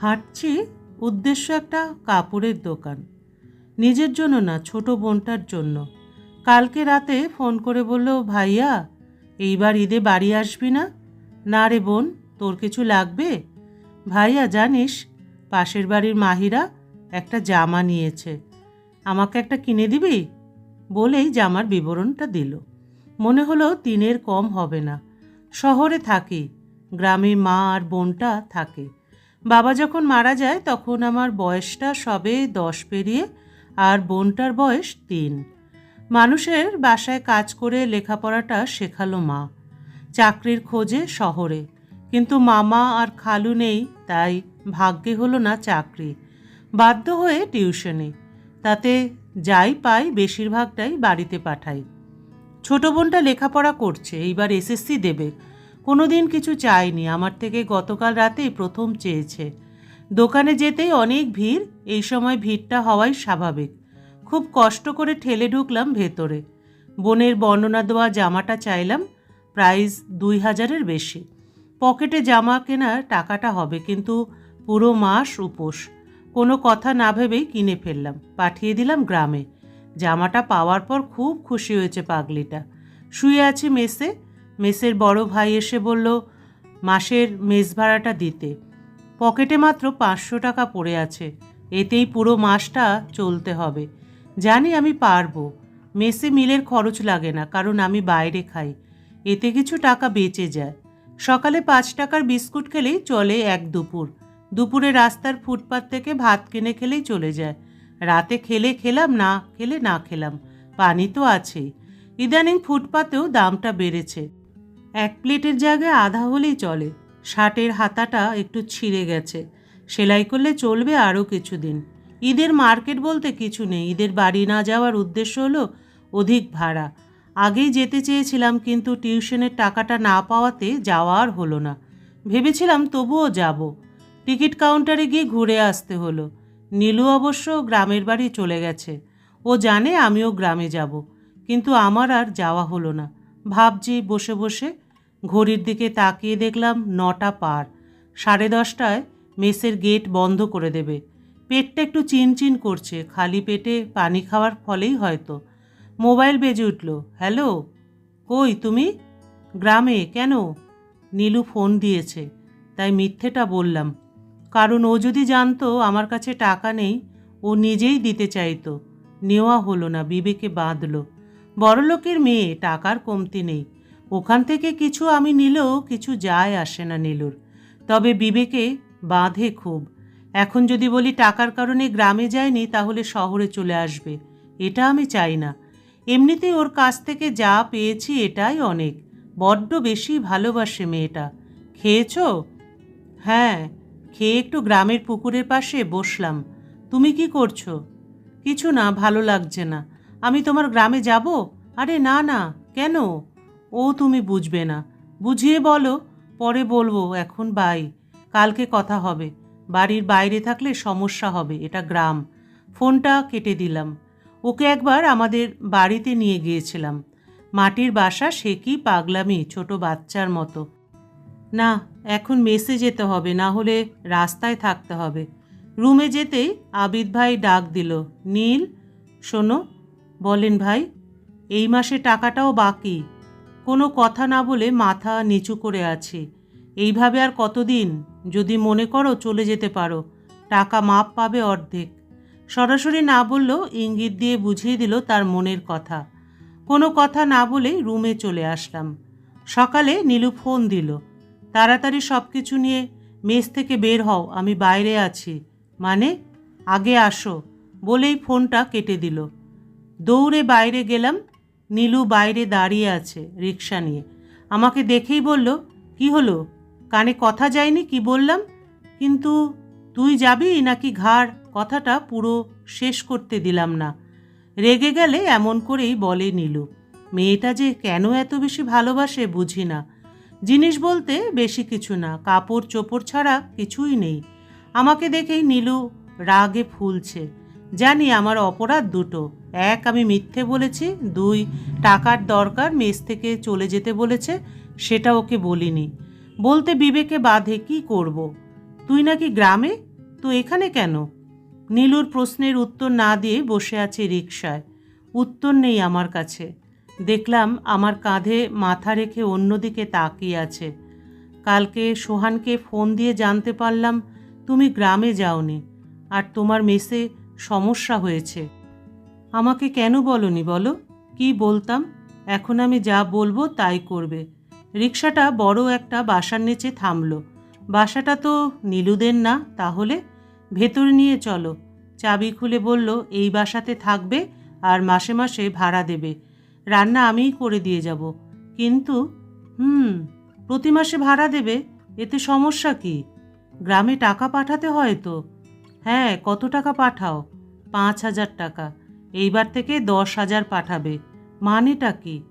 হাঁটছি উদ্দেশ্য একটা কাপড়ের দোকান। নিজের জন্য না, ছোট বোনটার জন্য। কালকে রাতে ফোন করে বলল, ভাইয়া, এইবার ঈদে বাড়ি আসবি না? না রে বোন, তোর কিছু লাগবে? ভাইয়া, জানিস, পাশের বাড়ির মাহিরা একটা জামা নিয়েছে। আমাকে একটা কিনে দিবি? বলেই জামার বিবরণটা দিল। মনে হলো তিনের কম হবে না। শহরে থাকি গ্রামে মা আর বোনটা থাকে। বাবা যখন মারা যায়, তখন আমার বয়সটা সবে দশ পেরিয়ে আর বোনটার বয়স তিন। মানুষের বাসায় কাজ করে লেখাপড়াটা শেখালো মা। চাকরির খোঁজে শহরে। কিন্তু মামা আর খালু নেই, তাই ভাগ্যে হলো না চাকরি। বাধ্য হয়ে টিউশনে। তাতে যাই পাই বেশিরভাগটাই বাড়িতে পাঠাই। ছোট বোনটা লেখাপড়া করছে, এইবার এসএসসি দেবে। কোনো দিন কিছু চায়নি আমার থেকে গতকাল রাতেই প্রথম চেয়েছে। দোকানে যেতেই অনেক ভিড়, এই সময় ভিড়টা হওয়াই স্বাভাবিক। খুব কষ্ট করে ঠেলে ঢুকলাম ভেতরে। বোনের বর্ণনা দেওয়া জামাটা চাইলাম, প্রাইস দুই হাজারের বেশি। পকেটে জামা কেনার টাকাটা হবে, কিন্তু পুরো মাস উপোস। কোনো কথা না ভেবেই কিনে ফেললাম। পাঠিয়ে দিলাম গ্রামে। জামাটা পাওয়ার পর খুব খুশি হয়েছে পাগলিটা। শুয়ে আছি মেসে মেসের বড় ভাই এসে বলল, মাসের মেস ভাড়াটা দিতে। পকেটে মাত্র পাঁচশো টাকা পড়ে আছে। এতেই পুরো মাসটা চলতে হবে। জানি আমি পারব। মেসে মিলের খরচ লাগে না, কারণ আমি বাইরে খাই। এতে কিছু টাকা বেঁচে যায়। সকালে পাঁচ টাকার বিস্কুট খেলেই চলে এক দুপুর। দুপুরে রাস্তার ফুটপাত থেকে ভাত কিনে খেলেই চলে যায়। রাতে খেলে খেলাম, না খেলে না খেলাম। পানি তো আছেই। ইদানিং ফুটপাতেও দামটা বেড়েছে। এক প্লেটের জায়গায় আধা হলেই চলে। শার্টের হাতাটা একটু ছিঁড়ে গেছে। সেলাই করলে চলবে আরও কিছুদিন। ঈদের মার্কেট বলতে কিছু নেই। ঈদের বাড়ি না যাওয়ার উদ্দেশ্য হলো অধিক ভাড়া। আগেই যেতে চেয়েছিলাম কিন্তু টিউশনের টাকাটা না পাওয়াতে যাওয়া আর হলো না। ভেবেছিলাম তবুও যাব। টিকিট কাউন্টারে গিয়ে ঘুরে আসতে হলো। নীলু অবশ্য গ্রামের বাড়ি চলে গেছে। ও জানে আমিও গ্রামে যাব। কিন্তু আমার আর যাওয়া হলো না। ভাবছি বসে বসে ঘড়ির দিকে তাকিয়ে দেখলাম নটা পার। সাড়ে দশটায় মেসের গেট বন্ধ করে দেবে। পেটটা একটু চিনচিন করছে, খালি পেটে পানি খাওয়ার ফলেই হয়তো। মোবাইল বেজে উঠল, হ্যালো, কই তুমি? গ্রামে, কেন? নীলু ফোন দিয়েছে, তাই মিথ্যেটা বললাম। কারণ ও যদি জানতো আমার কাছে টাকা নেই, ও নিজেই দিতে চাইতো। নেওয়া হলো না, বিবেকে বাঁধলো। বড়লোকের মেয়ে, টাকার কমতি নেই। ওখান থেকে কিছু আমি নিলেও কিছু যায় আসে না নীলুর। তবে বিবেকে বাঁধে খুব। এখন যদি বলি টাকার কারণে গ্রামে যায়নি, তাহলে শহরে চলে আসবে। এটা আমি চাই না। এমনিতেই ওর কাছ থেকে যা পেয়েছি এটাই অনেক। বড্ড বেশি ভালোবাসে মেয়েটা। খেয়েছো? হ্যাঁ খেয়ে একটু গ্রামের পুকুরের পাশে বসলাম। তুমি কি করছ? কিছু না, ভালো লাগছে না। আমি তোমার গ্রামে যাব? আরে না না, কেন? ও তুমি বুঝবে না। বুঝিয়ে বলো, পরে বলব, এখন বাই। কালকে কথা হবে। বাড়ির বাইরে থাকলে সমস্যা হবে, এটা গ্রাম। ফোনটা কেটে দিলাম। ওকে একবার আমাদের বাড়িতে নিয়ে গিয়েছিলাম। মাটির বাসা, সে কি পাগলামি, ছোট বাচ্চার মতো। না, এখন মেসে যেতে হবে, না হলে রাস্তায় থাকতে হবে। রুমে যেতেই আবিদ ভাই ডাক দিল, নীল, শোনো, বলেন ভাই, এই মাসে টাকাটাও বাকি। কোনো কথা না বলে মাথা নিচু করে আছি। এইভাবে আর কতদিন? যদি মনে করো চলে যেতে পারো। টাকা মাপ পাবে অর্ধেক। সরাসরি না বললেও ইঙ্গিত দিয়ে বুঝিয়ে দিল তার মনের কথা। কোনো কথা না বলেই রুমে চলে আসলাম। সকালে নীলু ফোন দিল। তাড়াতাড়ি সব কিছু নিয়ে মেস থেকে বের হও, আমি বাইরে আছি। মানে? আগে আসো। বলেই ফোনটা কেটে দিল। দৌড়ে বাইরে গেলাম নীলু বাইরে দাঁড়িয়ে আছে রিক্সা নিয়ে। আমাকে দেখেই বলল, কি হলো? কানে কথা যায়নি, কি বললাম? কিন্তু তুই যাবি নাকি ঘাড়? কথাটা পুরো শেষ করতে দিলাম না। রেগে গেলে এমন করেই বলে নীলু, মেয়েটা যে কেন এত বেশি ভালোবাসে বুঝি না। জিনিস বলতে বেশি কিছু না কাপড় চোপড় ছাড়া কিছুই নেই। আমাকে দেখেই নীলু রাগে ফুলছে। জানি আমার অপরাধ দুটো। এক, আমি মিথ্যে বলেছি। দুই, টাকার দরকার, মেস থেকে চলে যেতে বলেছে, সেটা ওকে বলিনি। বলতে বিবেকে বাধে, কি করব। তুই নাকি গ্রামে? তো এখানে কেন? নীলুর প্রশ্নের উত্তর না দিয়ে বসে আছে রিকশায়। উত্তর নেই আমার কাছে। দেখলাম আমার কাঁধে মাথা রেখে অন্যদিকে তাকিয়ে আছে। কালকে সোহানকে ফোন দিয়ে জানতে পারলাম, তুমি গ্রামে যাওনি। আর তোমার মেসে সমস্যা হয়েছে। আমাকে কেন বলনি বলো? কি বলতাম? এখন আমি যা বলব তাই করবে। রিক্সাটা বড় একটা বাসার নিচে থামলো। বাসাটা তো নীলুদের না, তাহলে? ভেতর নিয়ে চলো। চাবি খুলে বলল, এই বাসাতে থাকবে আর মাসে মাসে ভাড়া দেবে। রান্না আমিই করে দিয়ে যাব। কিন্তু, হুম, প্রতি মাসে ভাড়া দেবে? এতে সমস্যা কি? গ্রামে টাকা পাঠাতে হয় তো? হ্যাঁ কত টাকা পাঠাও? পাঁচ হাজার টাকা। এইবার থেকে দশ হাজার পাঠাবে। মানেটা কি?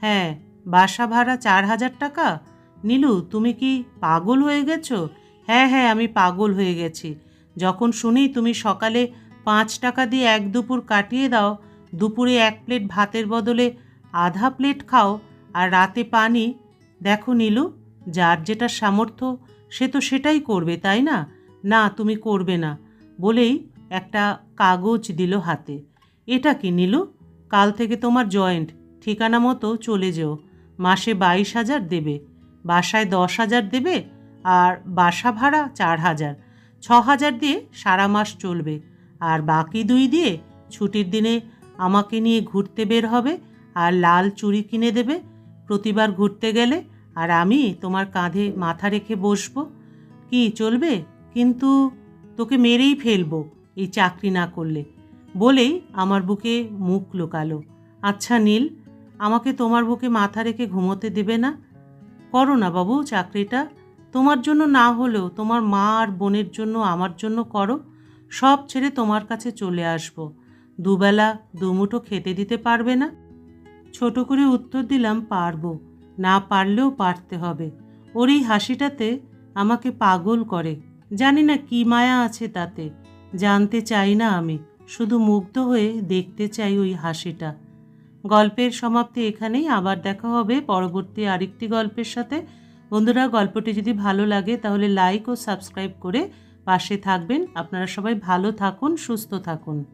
হ্যাঁ বাসা ভাড়া চার হাজার টাকা? নীলু, তুমি কি পাগল হয়ে গেছো? হ্যাঁ হ্যাঁ আমি পাগল হয়ে গেছি। যখন শুনি তুমি সকালে পাঁচ টাকা দিয়ে এক দুপুর কাটিয়ে দাও, দুপুরে এক প্লেট ভাতের বদলে আধা প্লেট খাও আর রাতে পানি, দেখো নীলু, যার যেটা সামর্থ্য সে তো সেটাই করবে, তাই না? না, তুমি করবে না। বলেই একটা কাগজ দিল হাতে। এটা কি নীলু? কাল থেকে তোমার জয়েন্ট। ঠিকানা মতো চলে যেও। মাসে বাইশ হাজার দেবে। বাসায় দশ হাজার দেবে আর বাসা ভাড়া চার হাজার। ছ হাজার দিয়ে সারা মাস চলবে। আর বাকি দুই দিয়ে ছুটির দিনে আমাকে নিয়ে ঘুরতে বের হবে আর লাল চুড়ি কিনে দেবে। প্রতিবার ঘুরতে গেলে আর আমি তোমার কাঁধে মাথা রেখে বসবো। কি চলবে? কিন্তু তোকে মেরেই ফেলব, এই চাকরি না করলে। বলেই আমার বুকে মুখ লোকালো। আচ্ছা নীল, আমাকে তোমার বুকে মাথা রেখে ঘুমোতে দেবে না? করো না বাবু চাকরিটা। তোমার জন্য না হলেও তোমার মা আর বোনের জন্য আমার জন্য করো। সব ছেড়ে তোমার কাছে চলে আসব। দুবেলা দুমুঠো খেতে দিতে পারবে না? ছোট করে উত্তর দিলাম, পারব। না পারলেও পারতে হবে। ওর এই হাসিটাতে আমাকে পাগল করে। জানি না কি মায়া আছে তাতে। জানতে চাই না আমি। শুধু মুগ্ধ হয়ে দেখতে চাই ওই হাসিটা। গল্পের সমাপ্তি এখানেই। আবার দেখা হবে পরবর্তী আরেকটি গল্পের সাথে। বন্ধুরা, গল্পটি যদি ভালো লাগে তাহলে লাইক ও সাবস্ক্রাইব করে পাশে থাকবেন। আপনারা সবাই ভালো থাকুন, সুস্থ থাকুন।